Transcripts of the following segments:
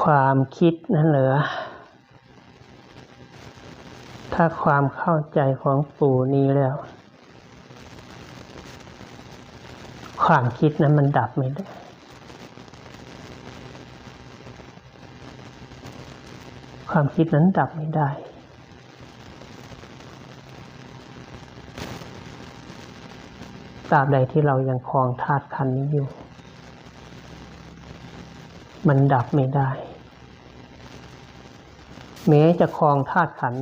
ความคิดนั่นเหรอ ถ้าความเข้าใจของปู่นี้แล้ว ความคิดนั้นมันดับไม่ได้ความคิดนั้นดับไม่ได้ ตราบใดที่เรายังคลองธาตุขันนี้อยู่ มันดับไม่ได้ แม้จะคลองธาตุขัน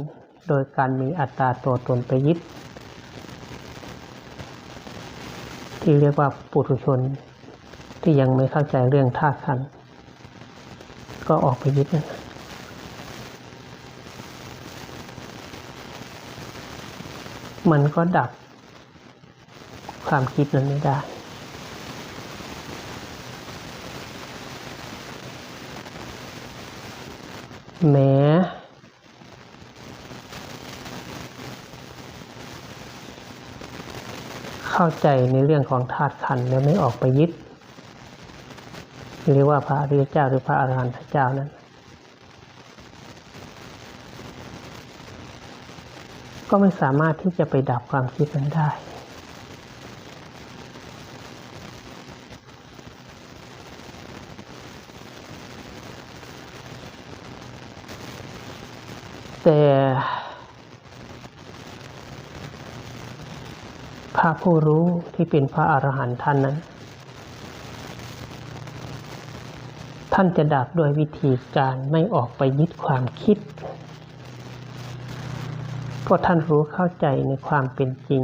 โดยการมีอัตตาตัวตนไปยึดที่เรียกว่าปุถุชนที่ยังไม่เข้าใจเรื่องธาตุขันก็ออกไปยึดนั่นมันก็ดับความคิดนั้นไม่ได้ แหมเข้าใจในเรื่องของธาตุขันธ์แล้วไม่ออกไปยึดเรียกว่าพระอริยเจ้าหรือพระอรหันตเจ้านั้น ก็ไม่สามารถที่จะไปดับความคิดนั้นได้ แต่พระผู้รู้ที่เป็นพระอรหันต์ท่านนั้น ท่านจะดับโดยวิธีการไม่ออกไปยึดความคิดเพราะท่านรู้เข้าใจในความเป็นจริง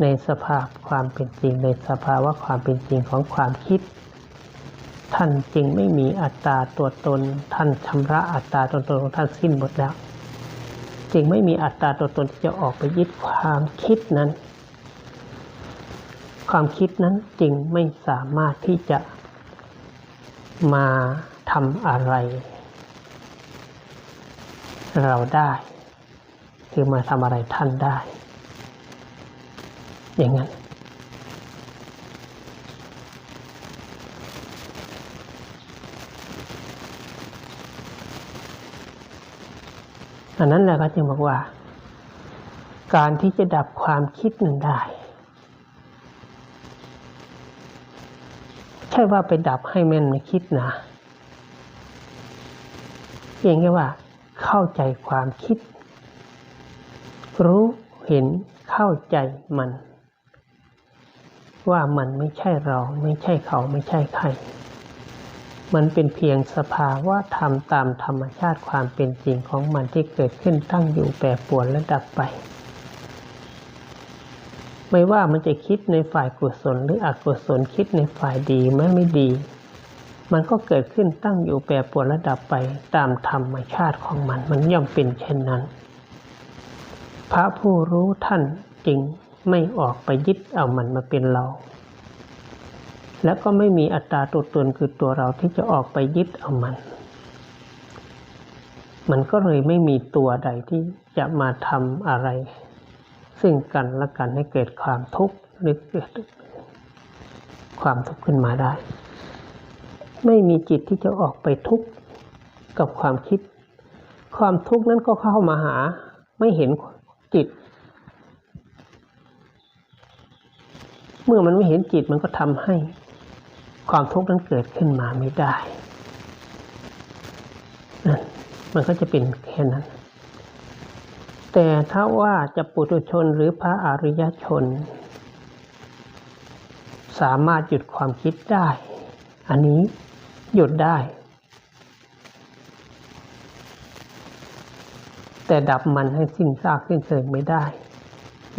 ในสภาพความเป็นจริง ในสภาวะความเป็นจริงของความคิด ท่านจึงไม่มีอัตตาตัวตน ท่านชำระอัตตาตัวตนของท่านสิ้นหมดแล้ว จึงไม่มีอัตตาตัวตนที่จะออกไปยึดความคิดนั้น ความคิดนั้นจึงไม่สามารถที่จะมาทำอะไร เราได้คือมาทำอะไรท่านได้ อย่างนั้น อันนั้นแหละก็จึงบอกว่า การที่จะดับความคิดหนั้นได้ ใช่ว่าไปดับให้แม่นไม่คิดนะเพียงแค่ว่า เข้าใจความคิด รู้เห็นเข้าใจมัน ว่ามันไม่ใช่เราไม่ใช่เขาไม่ใช่ใคร มันเป็นเพียงสภาวะธรรมตามธรรมชาติความเป็นจริงของมันที่เกิดขึ้นตั้งอยู่แปรปรวนและดับไป ไม่ว่ามันจะคิดในฝ่ายกุศลหรืออกุศลคิดในฝ่ายดีไม่ไม่ดี มันก็เกิดขึ้นตั้งอยู่แปรปรวนและดับไปตามธรรมชาติของมันมันย่อมเป็นเช่นนั้น พระผู้รู้ท่านจึงไม่ออกไปยึดเอามันมาเป็นเรา และก็ไม่มีอัตตาตัวตนคือตัวเราที่จะออกไปยึดเอามัน มันก็เลยไม่มีตัวใดที่จะมาทำอะไร ซึ่งกันและกันให้เกิดความทุกข์หรือเกิดความทุกข์ขึ้นมาได้ ไม่มีจิตที่จะออกไปทุกข์กับความคิด ความทุกข์นั้นก็เข้ามาหาไม่เห็นจิต เมื่อมันไม่เห็นจิตมันก็ทำให้ ความทุกข์นั้นเกิดขึ้นมาไม่ได้นั่นมันก็จะเป็นแค่นั้น แต่ถ้าว่าจะปุถุชนหรือพระอริยชน สามารถหยุดความคิดได้ อันนี้หยุดได้ แต่ดับมันให้สิ้นซากสิ้นเชิงไม่ได้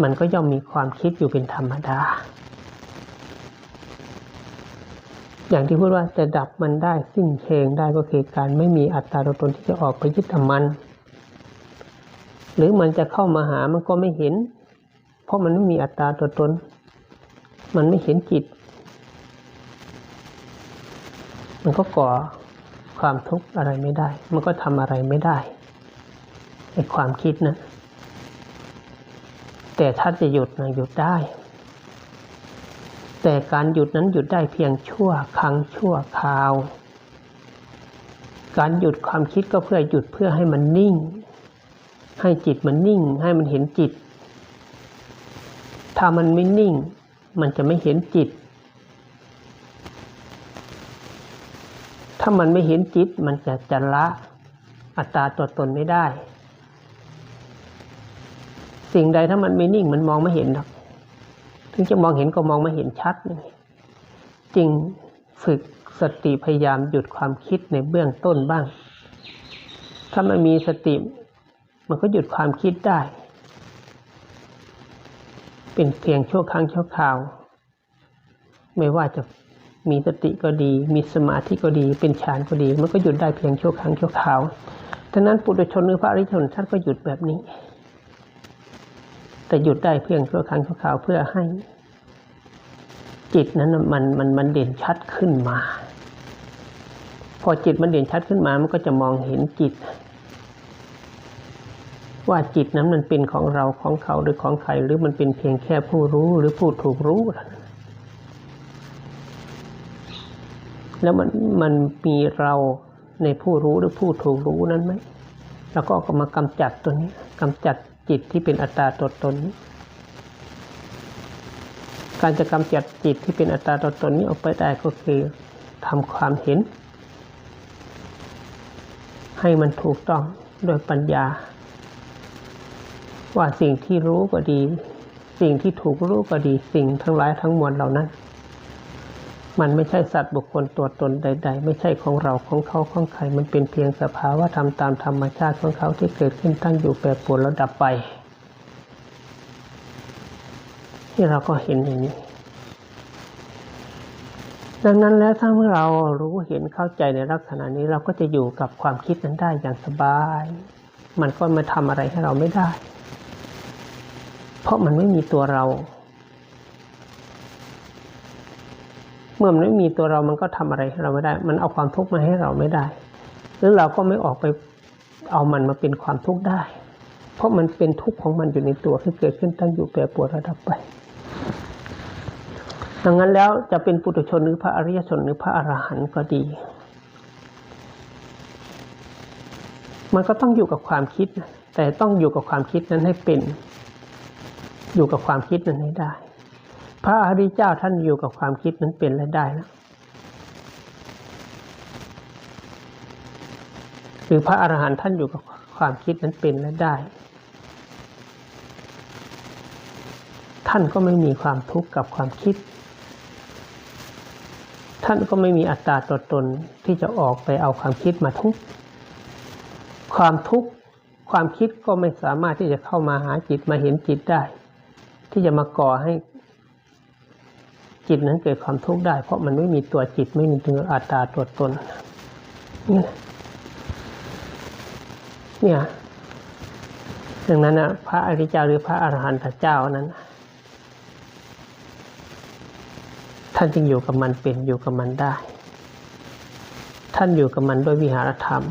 มันก็ย่อมมีความคิดอยู่เป็นธรรมดา อย่างที่พูดว่าจะดับมันได้สิ้นเชิงได้ก็คือการไม่มีอัตตาตัวตนที่จะออกไปยึดมัน หรือมันจะเข้ามาหามันก็ไม่เห็น เพราะมันไม่มีอัตตาตัวตน มันไม่เห็นจิต มันก็ก่อความทุกข์อะไรไม่ได้ มันก็ทำอะไรไม่ได้ในความคิดนะ แต่ถ้าจะหยุดนะหยุดได้ แต่การหยุดนั้นหยุดได้เพียงชั่วครั้งชั่วคราว การหยุดความคิดก็เพื่อหยุดเพื่อให้มันนิ่ง ให้จิตมันนิ่ง ให้มันเห็นจิต ถ้ามันไม่นิ่ง มันจะไม่เห็นจิต ถ้ามันไม่เห็นจิตมันจะจะละอัตตาตัวตนไม่ได้ สิ่งใดถ้ามันไม่นิ่งมันมองไม่เห็นหรอก ถึงจะมองเห็นก็มองไม่เห็นชัดนี่จึงฝึกสติพยายามหยุดความคิดในเบื้องต้นบ้าง ถ้ามันมีสติ มันก็หยุดความคิดได้ เป็นเพียงชั่วครั้งชั่วคราว ไม่ว่าจะมีสติก็ดี มีสมาธิก็ดี เป็นฌานก็ดี มันก็หยุดได้เพียงชั่วครั้งชั่วคราวฉะนั้นปุถุชนหรือพระอริยชนท่านก็หยุดแบบนี้ แต่หยุดได้เพียงชั่วครั้งชั่วคราวเพื่อให้ จิตนั้นมันมันมันเด่นชัดขึ้นมา พอจิตมันเด่นชัดขึ้นมามันก็จะมองเห็นจิต ว่าจิตนั้นมันเป็นของเราของเขาหรือของใครหรือมันเป็นเพียงแค่ผู้รู้หรือผู้ถูกรู้แล้วมันมันมีเราในผู้รู้หรือผู้ถูกรู้นั้นไหม แล้วก็ก็มากำจัดตัวนี้กำจัด จิตที่เป็นอัตตาตัวตน การจะกำจัดจิตที่เป็นอัตตาตัวตนนี้ออกไปได้ก็คือทำความเห็น ให้มันถูกต้องโดยปัญญา ว่าสิ่งที่รู้ก็ดี สิ่งที่ถูกรู้ก็ดีสิ่งทั้งหลายทั้งมวลเหล่านั้น มันไม่ใช่สัตว์บุคคลตัวตนใด ๆ ไม่ใช่ของเราของเขาของใคร มันเป็นเพียงสภาวะธรรมตามธรรมชาติของเขาที่เกิดขึ้นตั้งอยู่แปรปรวนแล้วดับไป ที่เราก็เห็นอย่างนี้ ดังนั้นแล้วถ้าเมื่อเรารู้เห็นเข้าใจในลักษณะนี้เราก็จะอยู่กับความคิดนั้นได้อย่างสบาย มันก็มาทำอะไรให้เราไม่ได้ เพราะมันไม่มีตัวเรา เมื่อมันไม่มีตัวเรามันก็ทำอะไรให้เราไม่ได้ มันเอาความทุกข์มาให้เราไม่ได้ หรือเราก็ไม่ออกไปเอามันมาเป็นความทุกข์ได้ เพราะมันเป็นทุกข์ของมันอยู่ในตัวที่เกิดขึ้นตั้งอยู่แปรปรวนระดับไป ดังนั้นแล้วจะเป็นปุถุชนหรือพระอริยชนหรือพระอรหันต์ก็ดี มันก็ต้องอยู่กับความคิด แต่ต้องอยู่กับความคิดนั้นให้เป็น อยู่กับความคิดนั้นให้ได้ พระอริยเจ้าท่านอยู่กับความคิดนั้นเป็นและได้แล้วหรือพระอรหันต์ท่านอยู่กับความคิดนั้นเป็นและได้ ท่านก็ไม่มีความทุกข์กับความคิด ท่านก็ไม่มีอัตตาตัวตนที่จะออกไปเอาความคิดมาทุกข์ความทุกข์ความคิดก็ไม่สามารถที่จะเข้ามาหาจิตมาเห็นจิตได้ ที่จะมาก่อให้ จิตนั้นเกิดความทุกข์ได้ เพราะมันไม่มีตัวจิตไม่มีตัวอัตตาตัวตนนี่เนี่ยดังนั้นนะพระอริยเจ้าหรือพระอรหันตเจ้านั้น ท่านจึงอยู่กับมันเป็นอยู่กับมันได้ ท่านอยู่กับมันด้วยวิหารธรรม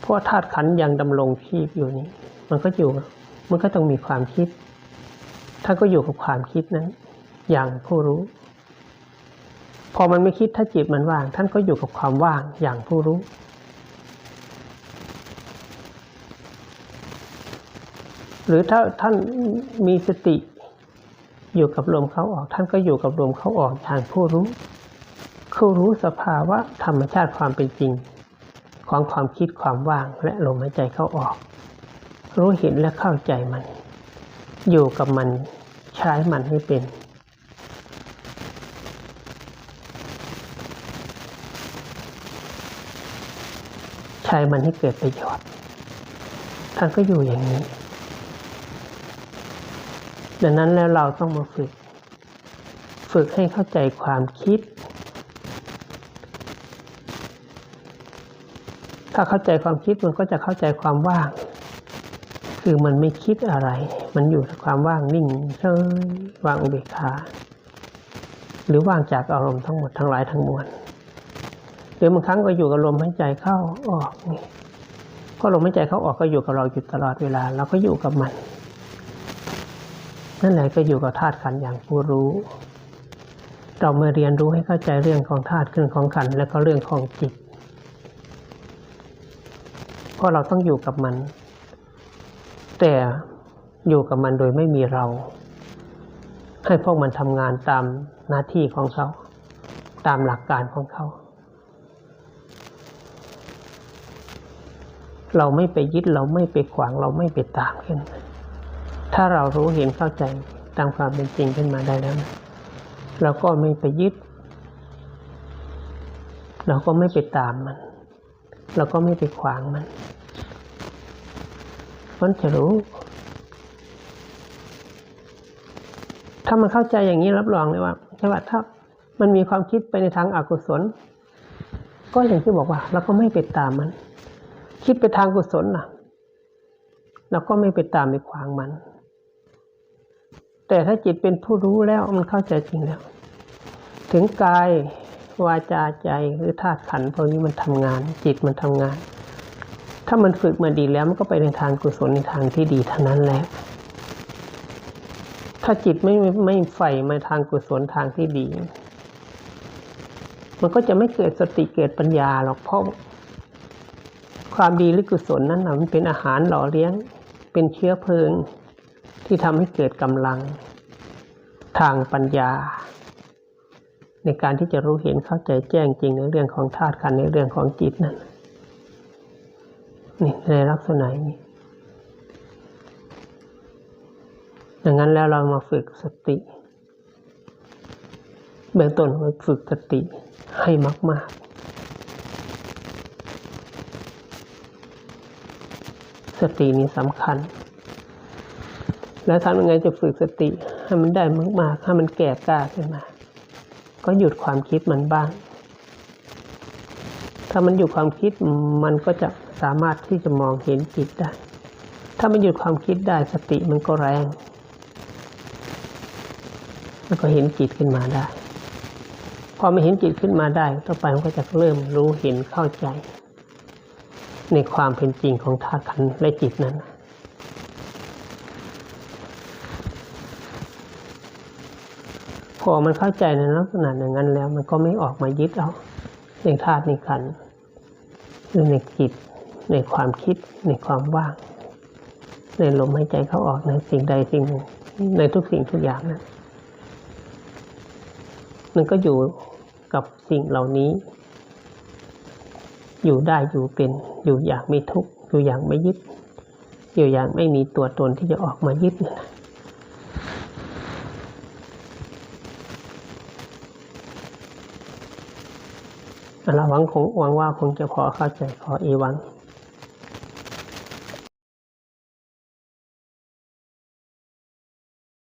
เพราะธาตุขันธ์ยังดำรงชีพอยู่นี้ มันก็อยู่ มันก็ต้องมีความคิด ท่านก็อยู่กับความคิดนั้น อย่างผู้รู้ พอมันไม่คิดถ้าจิตมันว่าง ท่านก็อยู่กับความว่างอย่างผู้รู้ หรือถ้าท่านมีสติอยู่กับลมเข้าออก ท่านก็อยู่กับลมเข้าออกอย่างผู้รู้ผู้รู้สภาวะธรรมชาติความเป็นจริง ของความคิดความว่างและลมหายใจเข้าออก รู้เห็นและเข้าใจมัน อยู่กับมันใช้มันให้เป็น ใช้มันให้เกิดประโยชน์ท่านก็อยู่อย่างนี้ ดังนั้นแล้วเราต้องมาฝึก ฝึกให้เข้าใจความคิด ถ้าเข้าใจความคิดมันก็จะเข้าใจความว่าง คือมันไม่คิดอะไร มันอยู่ในความว่างนิ่งเฉยวางอุเบกขาหรือว่างจากอารมณ์ทั้งหมดทั้งหลายทั้งมวลหรือบางครั้งก็อยู่กับลมหายใจเข้าออกนี่พอลมหายใจเข้าออกก็อยู่กับเราอยู่ตลอดเวลาเราก็อยู่กับมัน นั่นแหละก็อยู่กับธาตุขันธ์อย่างผู้รู้ เรามาเรียนรู้ให้เข้าใจเรื่องของธาตุเรื่องของขันธ์และก็เรื่องของจิตเพราะเราต้องอยู่กับมัน แต่อยู่กับมันโดยไม่มีเรา ให้พวกมันทำงานตามหน้าที่ของเขา ตามหลักการของเขา เราไม่ไปยึดเราไม่ไปขวางเราไม่ไปตามขึ้น ถ้าเรารู้เห็นเข้าใจตามความเป็นจริงขึ้นมาได้แล้วเราก็ไม่ไปยึด เราก็ไม่ไปตามมัน เราก็ไม่ไปขวางมัน มันจะรู้ ถ้ามันเข้าใจอย่างนี้รับรองเลยว่าใช่ว่าถ้ามันมีความคิดไปในทางอากุศล ก็อย่างที่บอกว่าเราก็ไม่ไปตามมัน คิดไปทางกุศลนะเราก็ไม่ไปตามไปขวางมัน แต่ถ้าจิตเป็นผู้รู้แล้วมันเข้าใจจริงแล้ว ถึงกายวาจาใจหรือธาตุขันธ์พวกนี้มันทำงาน จิตมันทำงาน ถ้ามันฝึกมาดีแล้วมันก็ไปในทางกุศลในทางที่ดีเท่านั้นแหละ ถ้าจิตไม่ไม่ไมใฝ่มาทางกุศลทางที่ดี มันก็จะไม่เกิดสติเกิดปัญญาหรอกเพราะความดีหรือกุศลนั้นนะมันเป็นอาหารหล่อเลี้ยง เป็นเชื้อเพลิงที่ทำให้เกิดกำลัง ทางปัญญา ในการที่จะรู้เห็นเข้าใจแจ้งจริงในเรื่องของธาตุขันในเรื่องของจิตนั่น นี่ในลักษณะนี้ดังนั้นแล้วเรามาฝึกสติ เบื้องต้นเราฝึกสติให้มากๆ สตินี้สำคัญ แล้วทำยังไงจะฝึกสติให้มันได้มากๆให้มันแก่กล้าขึ้นมา ก็หยุดความคิดมันบ้าง ถ้ามันหยุดความคิดมันก็จะ สามารถที่จะมองเห็นจิตได้ ถ้ามันหยุดความคิดได้สติมันก็แรงมันก็เห็นจิตขึ้นมาได้ พอไม่เห็นจิตขึ้นมาได้ ต่อไปมันก็จะเริ่มรู้เห็นเข้าใจ ในความเป็นจริงของธาตุขันและจิตนั้น พอมันเข้าใจในลักษณะอย่างนั้นแล้ว มันก็ไม่ออกมายึดเอาในธาตุในขันหรือในจิต ในความคิดในความว่าง ในลมหายใจเข้าออกในสิ่งใดสิ่งหนึ่งในทุกสิ่งทุกอย่างนะมันก็อยู่กับสิ่งเหล่านี้ อยู่ได้อยู่เป็น อยู่อย่างไม่ทุกข์อยู่อย่างไม่ยึด อยู่อย่างไม่มีตัวตนที่จะออกมายึดนะเราหวังคงหวังว่าคงจะพอเข้าใจพออีวัง